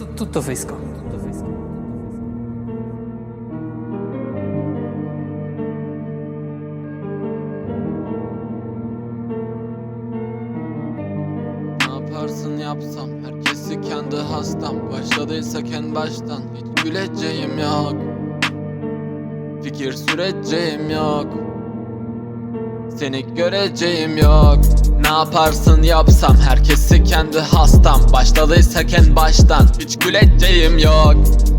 tu- tutto fresco. Tutto fresco. Ne yaparsın yapsam Herkesi kendi hastam Başladıysak en baştan Hiç güleceğim yok Fikir süreceğim yok seni göreceğim yok. Ne yaparsın yapsam? Herkesi kendi hastam. Başladıysak en baştan. Hiç güleceğim yok.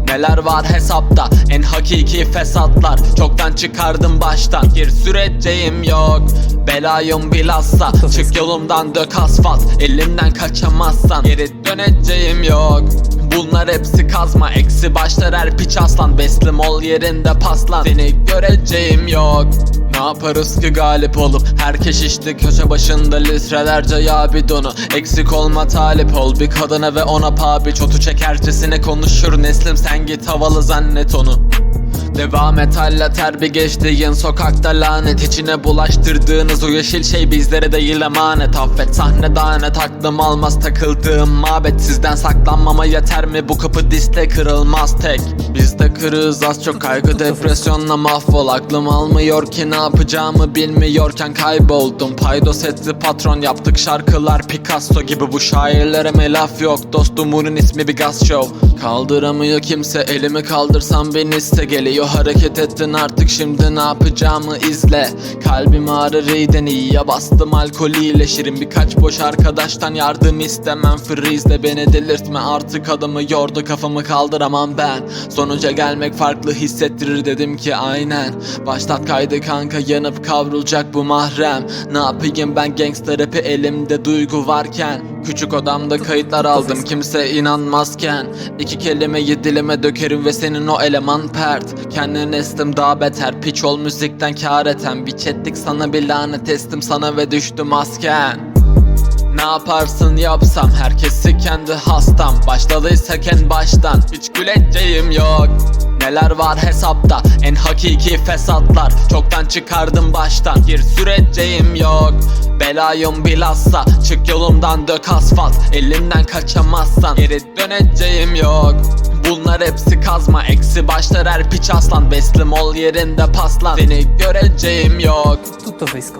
Neler var hesapta? En hakiki fesatlar. Çoktan çıkardım baştan. Gir süreceğim yok. Belayım bilhassa. Çık yolumdan dök asfalt. Elimden kaçamazsan. Geri döneceğim yok. Bunlar hepsi kazma. Eksi başlar her piç aslan. Beslim ol yerinde paslan. Seni göreceğim yok yaparız ki galip olup Herkes işte köşe başında litrelerce yağ bidonu. Eksik olma talip ol bir kadına ve ona pabi. Çotu çekercesine konuşur neslim sen git havalı zannet onu Devam et halla terbi geçtiğin sokakta lanet içine bulaştırdığınız o yeşil şey bizlere değil emanet. Affet sahne dağınet aklım almaz takıldığım mabet. Sizden saklanmama yeter mi? Bu kapı diste kırılmaz tek. Bizde kırığız az çok kaygı depresyonla mahvol. Aklım almıyor ki ne yapacağımı bilmiyorken kayboldum. Paydos etti patron yaptık şarkılar Picasso gibi. Bu şairlere mi laf yok Dostumun ismi bir gaz show Kaldıramıyor kimse elimi kaldırsam beni iste. Geliyor hareket ettin artık şimdi ne yapacağımı izle. Kalbim ağrır iyiden iyiye bastım alkolüyle Şirin birkaç boş arkadaştan yardım istemem Freeze beni delirtme. Artık adımı yordu kafamı kaldıramam ben. Sonuca gelmek farklı hissettirir dedim ki aynen. Başlat kaydı kanka yanıp kavrulacak bu mahrem. Ne yapayım ben gangster rapi elimde duygu varken Küçük odamda kayıtlar aldım. Kimse inanmazken İki kelimeyi dilime dökerim ve senin o eleman pert. Kendini estim daha beter. Piç ol müzikten kar eten. Bir chatlik sana bir lanet estim sana ve düştü masken ne yaparsın yapsam? Herkesi kendi hastam. Başladıysak en baştan. Hiç güleceğim yok Neler var hesapta? En hakiki fesatlar. Çoktan çıkardım baştan. Gir süreceğim yok. Belayım bilhassa. Çık yolumdan dök asfalt. Elimden kaçamazsan. Geri döneceğim yok. Bunlar hepsi kazma. Eksi başlar her piç aslan. Beslim ol yerinde paslan. Seni göreceğim yok. Tutto fresco.